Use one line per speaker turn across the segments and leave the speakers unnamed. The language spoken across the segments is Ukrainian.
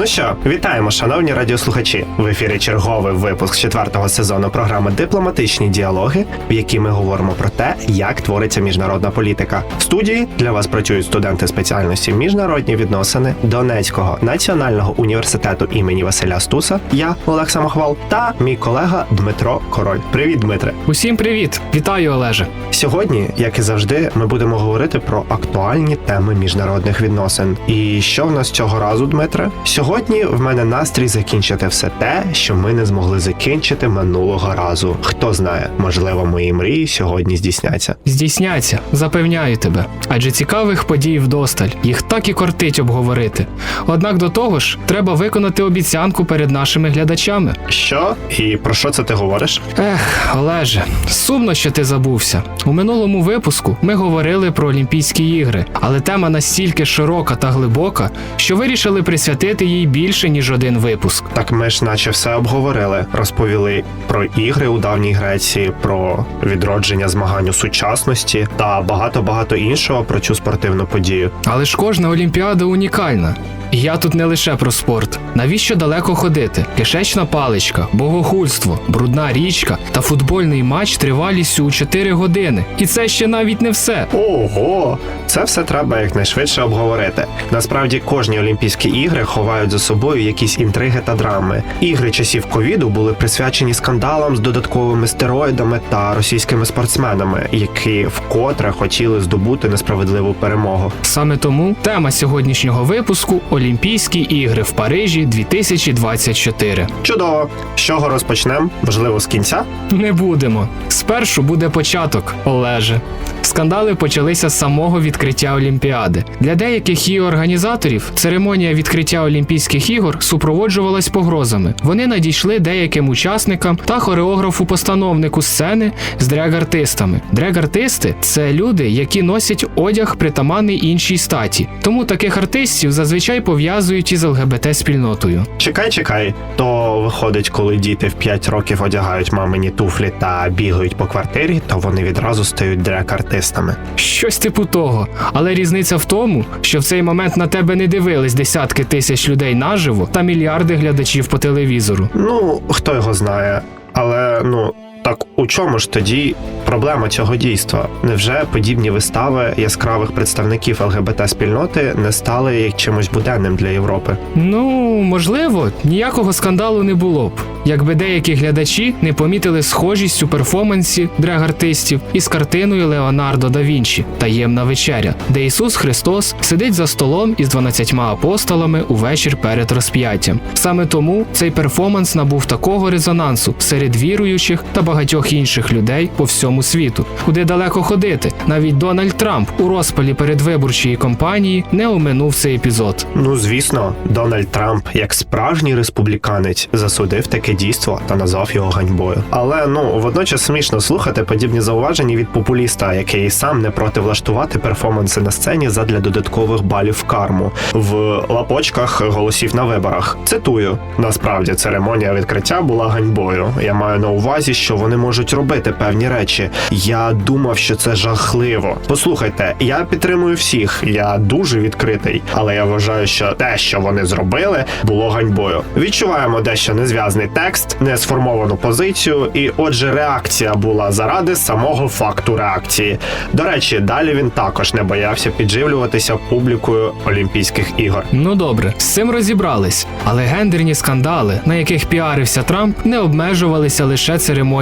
Ну що, вітаємо, шановні радіослухачі. В ефірі черговий випуск четвертого сезону програми Дипломатичні діалоги, в якій ми говоримо про те, як твориться міжнародна політика. В студії для вас працюють студенти спеціальності міжнародні відносини Донецького національного університету імені Василя Стуса. Я Олег Самохвал та мій колега Дмитро Король. Привіт, Дмитре.
Усім привіт! Вітаю, Олеже.
Сьогодні, як і завжди, ми будемо говорити про актуальні теми міжнародних відносин. І що в нас цього разу, Дмитре? Сьогодні в мене настрій закінчити все те, що ми не змогли закінчити минулого разу. Хто знає, можливо, мої мрії сьогодні здійсняться.
Здійсняться, запевняю тебе. Адже цікавих подій вдосталь, їх так і кортить обговорити. Однак до того ж, треба виконати обіцянку перед нашими глядачами.
Що і про що це ти говориш?
Ех, Олеже, сумно, що ти забувся. У минулому випуску ми говорили про Олімпійські ігри, але тема настільки широка та глибока, що вирішили присвятити їй більше ніж один випуск.
Так ми ж наче все обговорили, розповіли про ігри у давній Греції, про відродження змагань у сучасності та багато багато іншого про цю спортивну подію.
Але ж кожна олімпіада унікальна. Я тут не лише про спорт. Навіщо далеко ходити? Кишечна паличка, богохульство, брудна річка та футбольний матч тривалістю у 4 години. І це ще навіть не все.
Ого, це все треба якнайшвидше обговорити. Насправді кожні Олімпійські ігри ховають за собою якісь інтриги та драми. Ігри часів ковіду були присвячені скандалам з додатковими стероїдами та російськими спортсменами, які вкотре хотіли здобути несправедливу перемогу.
Саме тому тема сьогоднішнього випуску Олімпійські ігри в Парижі 2024.
Чудово, з чого розпочнемо? Можливо, з кінця?
Не будемо. Спершу буде початок, Олеже. Скандали почалися з самого відкриття Олімпіади. Для деяких її організаторів церемонія відкриття Олімпійських ігор супроводжувалась погрозами. Вони надійшли деяким учасникам та хореографу-постановнику сцени з дрег-артистами. Дрег-артисти це люди, які носять одяг притаманний іншій статі. Тому таких артистів зазвичай пов'язують із ЛГБТ-спільнотою.
Чекай, чекай. То виходить, коли діти в 5 років одягають мамині туфлі та бігають по квартирі, то вони відразу стають дрек-артистами.
Щось типу того. Але різниця в тому, що в цей момент на тебе не дивились десятки тисяч людей наживо та мільярди глядачів по телевізору.
Ну, хто його знає. Але ну. Так у чому ж тоді проблема цього дійства? Невже подібні вистави яскравих представників ЛГБТ спільноти не стали чимось буденним для Європи?
Ну, можливо, ніякого скандалу не було б, якби деякі глядачі не помітили схожість у перформансі драг-артистів із картиною Леонардо да Вінчі Таємна вечеря, де Ісус Христос сидить за столом із 12 апостолами у вечір перед розп'яттям. Саме тому цей перформанс набув такого резонансу серед віруючих та багатьох інших людей по всьому світу. Куди далеко ходити? Навіть Дональд Трамп у розпалі передвиборчої кампанії не оминув цей епізод.
Ну звісно, Дональд Трамп, як справжній республіканець, засудив таке дійство та назвав його ганьбою. Але ну водночас смішно слухати подібні зауваження від популіста, який сам не проти влаштувати перформанси на сцені задля додаткових балів в карму в лапочках голосів на виборах. Цитую: насправді церемонія відкриття була ганьбою. Я маю на увазі, що вони можуть робити певні речі. Я думав, що це жахливо. Послухайте, я підтримую всіх, я дуже відкритий, але я вважаю, що те, що вони зробили, було ганьбою. Відчуваємо дещо незв'язний текст, несформовану позицію, і отже, реакція була заради самого факту реакції. До речі, далі він також не боявся підживлюватися публікою Олімпійських ігор.
Ну добре, з цим розібрались. Але гендерні скандали, на яких піарився Трамп, не обмежувалися лише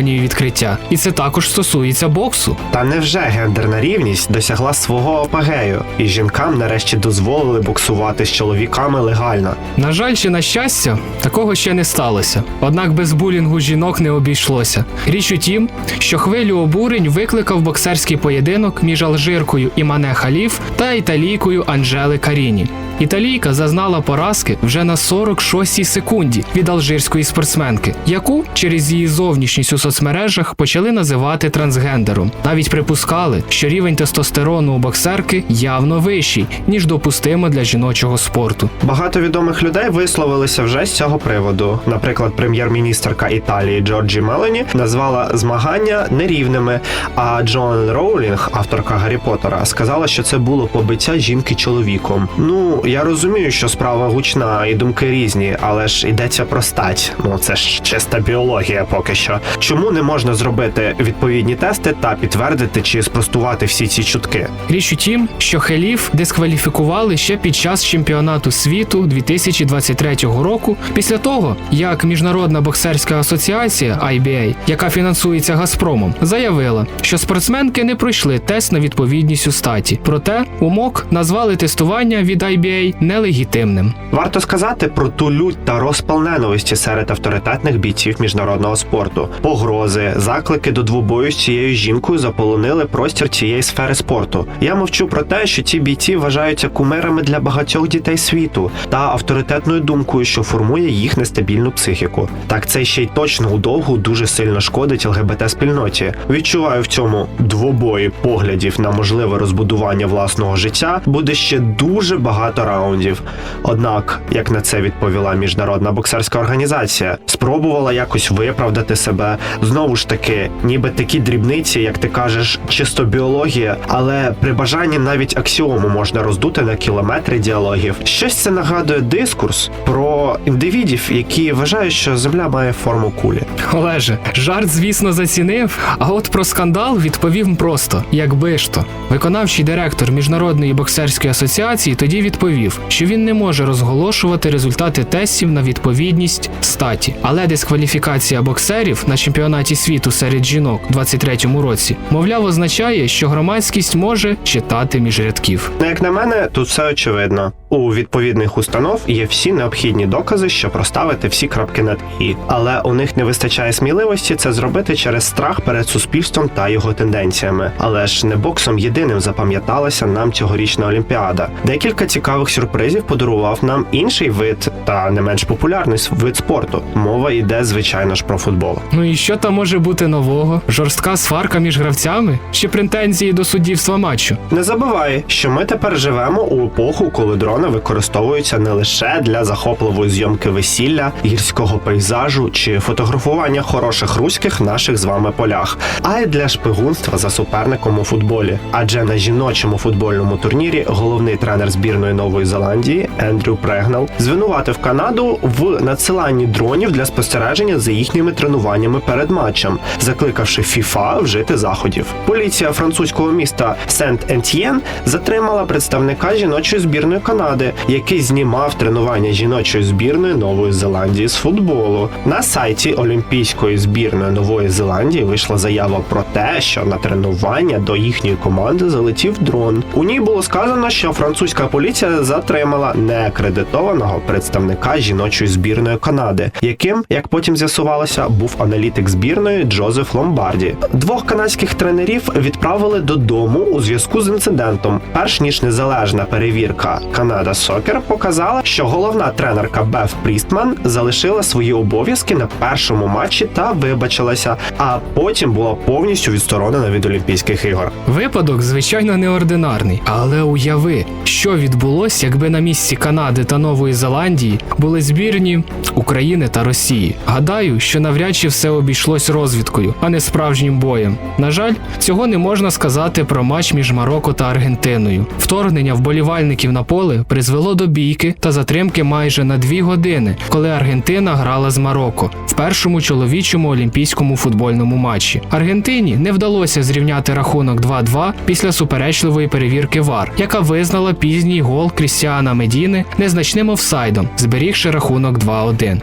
церемонією відкриття. І це також стосується боксу.
Та невже гендерна рівність досягла свого апогею, і жінкам нарешті дозволили боксувати з чоловіками легально?
На жаль, чи на щастя, такого ще не сталося. Однак без булінгу жінок не обійшлося. Річ у тім, що хвилю обурень викликав боксерський поєдинок між алжиркою Імане Халіф та італійкою Анжели Каріні. Італійка зазнала поразки вже на 46-й секунді від алжирської спортсменки, яку через її зовнішність у соцмережах почали називати трансгендером. Навіть припускали, що рівень тестостерону у боксерки явно вищий ніж допустимо для жіночого спорту.
Багато відомих людей висловилися вже з цього приводу. Наприклад, прем'єр-міністерка Італії Джорджі Мелані назвала змагання нерівними. А Джоан Роулінг, авторка Гаррі Поттера, сказала, що це було побиття жінки чоловіком. Ну я розумію, що справа гучна і думки різні, але ж йдеться про стать. Ну це ж чиста біологія поки що. Чому не можна зробити відповідні тести та підтвердити чи спростувати всі ці чутки?
Річ у тім, що Хеліф дискваліфікували ще під час чемпіонату світу 2023 року, після того як Міжнародна боксерська асоціація IBA, яка фінансується Газпромом, заявила, що спортсменки не пройшли тест на відповідність у статі. Проте умок назвали тестування від IBA нелегітимним.
Варто сказати про ту лють та розпал ненависті серед авторитетних бійців міжнародного спорту. Погрози, заклики до двобою з цією жінкою заполонили простір цієї сфери спорту. Я мовчу про те, що ці бійці вважаються кумирами для багатьох дітей світу та авторитетною думкою, що формує їх нестабільну психіку. Так це ще й точно удовгу дуже сильно шкодить ЛГБТ спільноті. Відчуваю в цьому двобої поглядів на можливе розбудування власного життя буде ще дуже багато раундів. Однак, як на це відповіла міжнародна боксерська організація, спробувала якось виправдати себе. Знову ж таки, ніби такі дрібниці, як ти кажеш, чисто біологія, але при бажанні навіть аксіому можна роздути на кілометри діалогів. Щось це нагадує дискурс про індивідів, які вважають, що земля має форму кулі.
Олеже, жарт, звісно, зацінив, а от про скандал відповів просто: якби ж то. Виконавчий директор Міжнародної боксерської асоціації тоді відповів, що він не може розголошувати результати тестів на відповідність статі, але дискваліфікація боксерів на чемпіонаті світу серед жінок у 23-му році, мовляв, означає, що громадськість може читати між рядків.
Ну, як на мене, тут все очевидно. У відповідних установ є всі необхідні докази, щоб розставити всі крапки над і, але у них не вистачає сміливості це зробити через страх перед суспільством та його тенденціями. Але ж не боксом єдиним запам'яталася нам цьогорічна олімпіада. Декілька цікавих сюрпризів подарував нам інший вид та не менш популярний вид спорту. Мова йде, звичайно ж, про футбол.
Ну і що там може бути нового? Жорстка сварка між гравцями чи претензії до суддівства матчу?
Не забувай, що ми тепер живемо у епоху, коли дрони використовуються не лише для захопливої зйомки весілля, гірського пейзажу чи фотографування хороших руських наших з вами полях, а й для шпигунства за суперником у футболі. Адже на жіночому футбольному турнірі головний тренер збірної Нової Зеландії Ендрю Прегнал звинуватив Канаду в надсиланні дронів для спостереження за їхніми тренуваннями перед матчем, закликавши FIFA вжити заходів. Поліція французького міста Сент-Ентьєн затримала представника жіночої збірної Канади, який знімав тренування жіночої збірної Нової Зеландії з футболу. На сайті Олімпійської збірної Нової Зеландії вийшла заява про те, що на тренування до їхньої команди залетів дрон. У ній було сказано, що французька поліція затримала неакредитованого представника жіночої збірної Канади, яким, як потім з'ясувалося, був аналітик збірної Джозеф Ломбарді. Двох канадських тренерів відправили додому у зв'язку з інцидентом. Перш ніж незалежна перевірка Канада Сокер показала, що головна тренерка Беф Прістман залишила свої обов'язки на першому матчі та вибачилася, а потім була повністю відсторонена від Олімпійських ігор.
Випадок, звичайно, неординарний, але уяви, що відбулося, якби на місці Канади та Нової Зеландії були збірні України та Росії. Гадаю, що навряд чи все обійшлось розвідкою, а не справжнім боєм. На жаль, цього не можна сказати про матч між Марокко та Аргентиною. Вторгнення вболівальників на поле призвело до бійки та затримки майже на дві години, коли Аргентина грала з Марокко в першому чоловічому олімпійському футбольному матчі. Аргентині не вдалося зрівняти рахунок 2-2 після суперечливої перевірки ВАР, яка визнала пізній гол Крістіана Медіни незначним офсайдом, зберігши рахунок 2-1.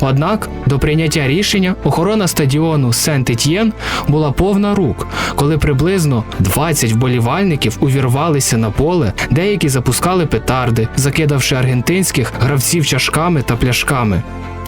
Однак до прийняття рішення охорона стадіону Сент-Етьєн була повна рук, коли приблизно 20 вболівальників увірвалися на поле, деякі запускали петарди, закидавши аргентинських гравців чашками та пляшками.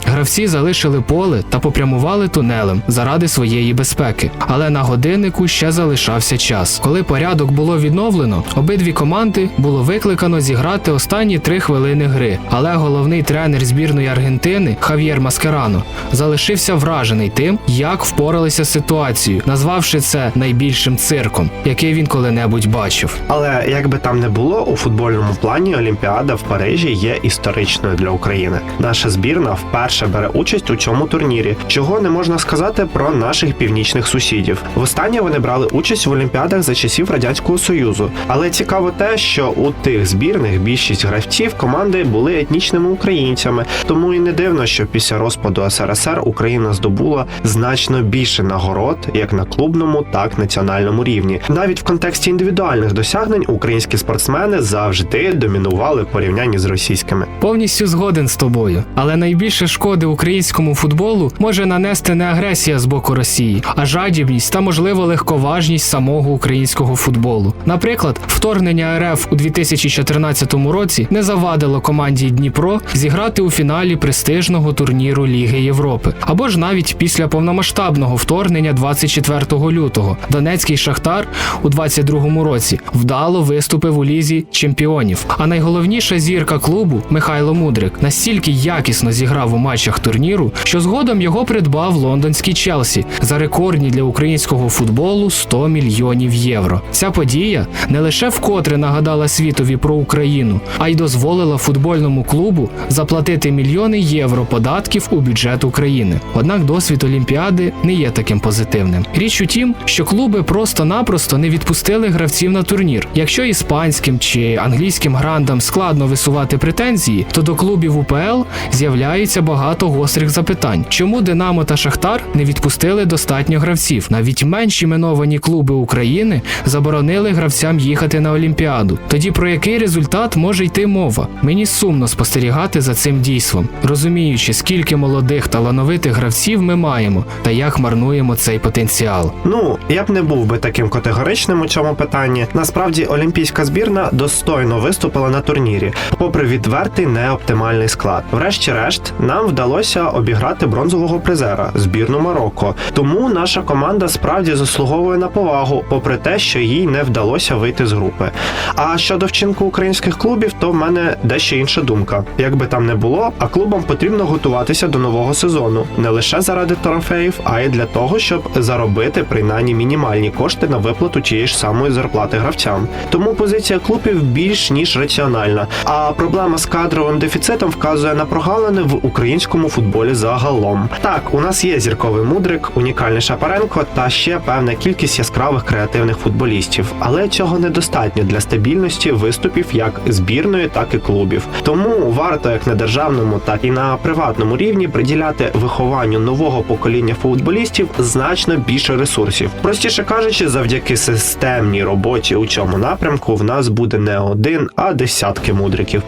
Гравці залишили поле та попрямували тунелем заради своєї безпеки. Але на годиннику ще залишався час. Коли порядок було відновлено, обидві команди було викликано зіграти останні три хвилини гри. Але головний тренер збірної Аргентини Хав'єр Маскерано залишився вражений тим, як впоралися з ситуацією, назвавши це найбільшим цирком, який він коли-небудь бачив.
Але як би там не було, у футбольному плані Олімпіада в Парижі є історичною для України. Наша збірна вперше бере участь у цьому турнірі, чого не можна сказати про наших північних сусідів. Востаннє вони брали участь в Олімпіадах за часів радянського союзу. Але цікаво те, що у тих збірних більшість гравців команди були етнічними українцями, тому і не дивно, що після розпаду СРСР Україна здобула значно більше нагород як на клубному, так і національному рівні. Навіть в контексті індивідуальних досягнень українські спортсмени завжди домінували в порівнянні з російськими.
Повністю згоден з тобою, але найбільше шкоди українському футболу може нанести не агресія з боку Росії, а жадібність та можливо легковажність самого українського футболу. Наприклад, вторгнення РФ у 2014 році не завадило команді Дніпро зіграти у фіналі престижного турніру Ліги Європи, або ж навіть після повномасштабного вторгнення 24 лютого Донецький Шахтар у 22 році вдало виступив у лізі чемпіонів. А найголовніша зірка клубу Михайло Мудрик настільки якісно зіграв у матчах турніру, що згодом його придбав лондонський Челсі за рекордні для українського футболу 100 мільйонів євро. Ця подія не лише вкотре нагадала світові про Україну, а й дозволила футбольному клубу заплатити мільйони євро податків у бюджет України. Однак досвід Олімпіади не є таким позитивним. Річ у тім, що клуби просто-напросто не відпустили гравців на турнір. Якщо іспанським чи англійським грандам складно висувати претензії, то до клубів УПЛ з'являється багато гострих запитань. Чому Динамо та Шахтар не відпустили достатньо гравців? Навіть менш іменовані клуби України заборонили гравцям їхати на Олімпіаду. Тоді про який результат може йти мова? Мені сумно спостерігати за цим дійством, розуміючи, скільки молодих талановитих гравців ми маємо та як марнуємо цей потенціал.
Ну, я б не був би таким категоричним у цьому питанні. Насправді, олімпійська збірна достойно виступила на турнірі, попри відвертий неоптимальний склад. Врешті-решт, нам вдалося обіграти бронзового призера збірну Марокко. Тому наша команда справді заслуговує на повагу, попри те, що їй не вдалося вийти з групи. А щодо вчинку українських клубів, то в мене дещо інша думка. Як би там не було, а клубам потрібно готуватися до нового сезону не лише заради трофеїв, а й для того, щоб заробити принаймні мінімальні кошти на виплату тієї ж самої зарплати гравцям. Тому позиція клубів більш ніж раціональна. А проблема з кадровим дефіцитом вказує на прогалини в українському футболі загалом. Так, у нас є зірковий мудрик, унікальний Шапаренко та ще певна кількість яскравих креативних футболістів, але цього недостатньо для стабільності виступів як збірної, так і клубів. Тому варто як на державному, так і на приватному рівні приділяти вихованню нового покоління футболістів значно більше ресурсів. Простіше кажучи, завдяки системній роботі у цьому напрямку в нас буде не один, а десятки мудриків,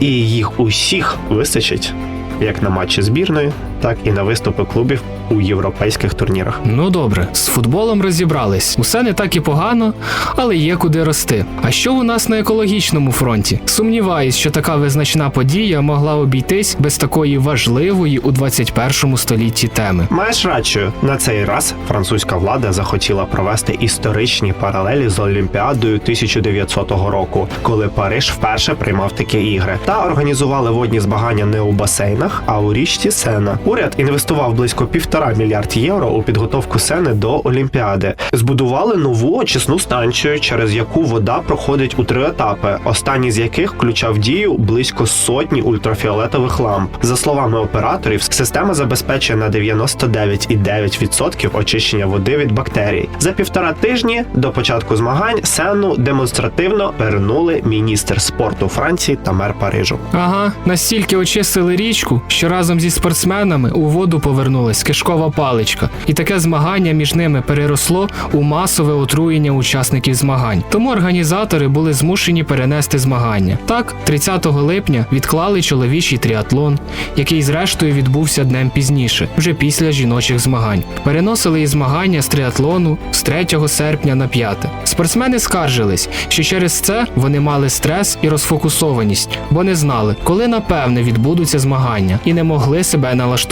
і їх усіх вистачить як на матчі збірної, так і на виступи клубів у європейських турнірах.
Ну добре, з футболом розібрались. Усе не так і погано, але є куди рости. А що у нас на екологічному фронті? Сумніваюсь, що така визначна подія могла обійтись без такої важливої у 21 столітті теми.
Маєш рацію, на цей раз французька влада захотіла провести історичні паралелі з Олімпіадою 1900 року, коли Париж вперше приймав такі ігри, та організували водні змагання не у басейнах, а у річці Сена. Уряд інвестував близько півтора мільярд євро у підготовку Сени до Олімпіади. Збудували нову очисну станцію, через яку вода проходить у три етапи, останній з яких включав дію близько сотні ультрафіолетових ламп. За словами операторів, система забезпечує на 99,9% очищення води від бактерій. За півтора тижні до початку змагань Сену демонстративно перенули міністр спорту Франції та мер Парижу.
Ага, настільки очистили річку, що разом зі спортсменами росіянами у воду повернулась кишкова паличка, і таке змагання між ними переросло у масове отруєння учасників змагань. Тому організатори були змушені перенести змагання. Так, 30 липня відклали чоловічий тріатлон, який зрештою відбувся днем пізніше, вже після жіночих змагань. Переносили і змагання з тріатлону з 3 серпня на 5. Спортсмени скаржились, що через це вони мали стрес і розфокусованість, бо не знали, коли напевне відбудуться змагання, і не могли себе налаштувати.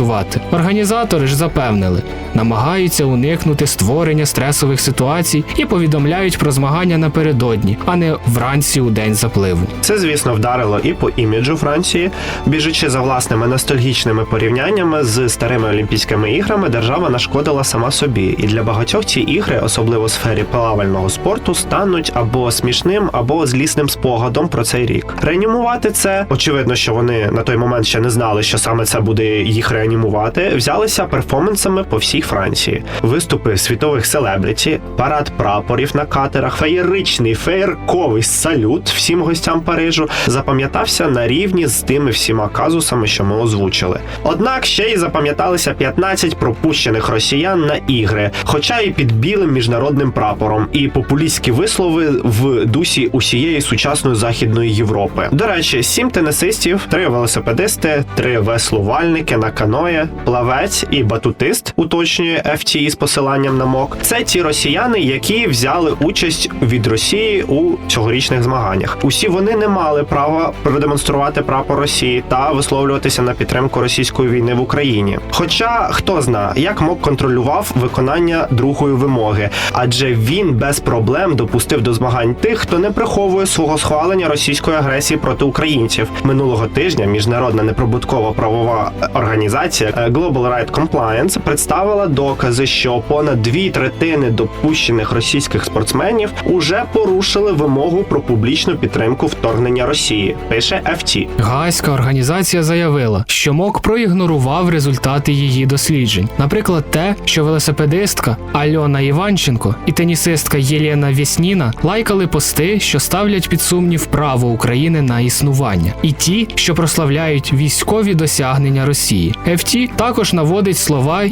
Організатори ж запевнили, намагаються уникнути створення стресових ситуацій і повідомляють про змагання напередодні, а не вранці у день запливу.
Це, звісно, вдарило і по іміджу Франції. Біжучи за власними ностальгічними порівняннями з старими Олімпійськими іграми, держава нашкодила сама собі. І для багатьох ці ігри, особливо у сфері плавального спорту, стануть або смішним, або злісним спогадом про цей рік. Реанімувати це очевидно, що вони на той момент ще не знали, що саме це буде їх реанімувати. Взялися перформансами по всій Франції, виступи світових селебриті, парад прапорів на катерах, феєричний феєрковий салют всім гостям Парижу запам'ятався на рівні з тими всіма казусами, що ми озвучили. Однак ще й запам'яталися 15 пропущених росіян на ігри, хоча і під білим міжнародним прапором, і популістські вислови в дусі усієї сучасної західної Європи. До речі, сім тенісистів, три велосипедисти, три веслувальники на каное, плавець і батутист, уточнює FT з посиланням на МОК. Це ті росіяни, які взяли участь від Росії у цьогорічних змаганнях. Усі вони не мали права продемонструвати прапор Росії та висловлюватися на підтримку російської війни в Україні. Хоча хто зна, як МОК контролював виконання другої вимоги, адже він без проблем допустив до змагань тих, хто не приховує свого схвалення російської агресії проти українців. Минулого тижня міжнародна неприбуткова правова організація е, Global Right Compliance представила докази, що понад дві третини допущених російських спортсменів уже порушили вимогу про публічну підтримку вторгнення Росії. Пише FT.
Гаазька організація заявила, що МОК проігнорував результати її досліджень. Наприклад, те, що велосипедистка Альона Іванченко і тенісистка Єлена Вєсніна лайкали пости, що ставлять під сумнів право України на існування, і ті, що прославляють військові досягнення Росії. FT також наводить слова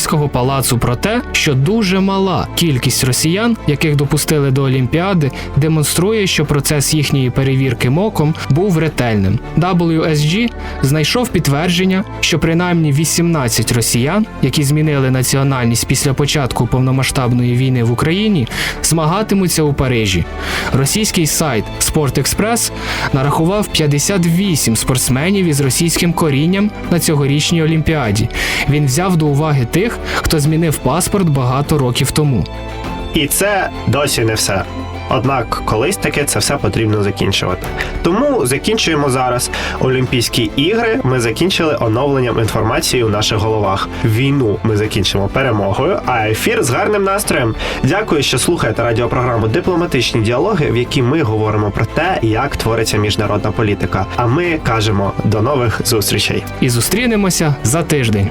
Єлисейського палацу про те, що дуже мала кількість росіян, яких допустили до Олімпіади, демонструє, що процес їхньої перевірки МОКом був ретельним. WSG знайшов підтвердження, що принаймні 18 росіян, які змінили національність після початку повномасштабної війни в Україні, змагатимуться у Парижі. Російський сайт Express нарахував 58 спортсменів із російським корінням на цьогорічній Олімпіаді. Він взяв до уваги тих, хто змінив паспорт багато років тому.
І це досі не все. Однак колись таки це все потрібно закінчувати. Тому закінчуємо зараз Олімпійські ігри. Ми закінчили оновленням інформації у наших головах. Війну ми закінчимо перемогою, а ефір з гарним настроєм. Дякую, що слухаєте радіопрограму Дипломатичні діалоги, в якій ми говоримо про те, як твориться міжнародна політика. А ми кажемо до нових зустрічей.
І зустрінемося за тиждень.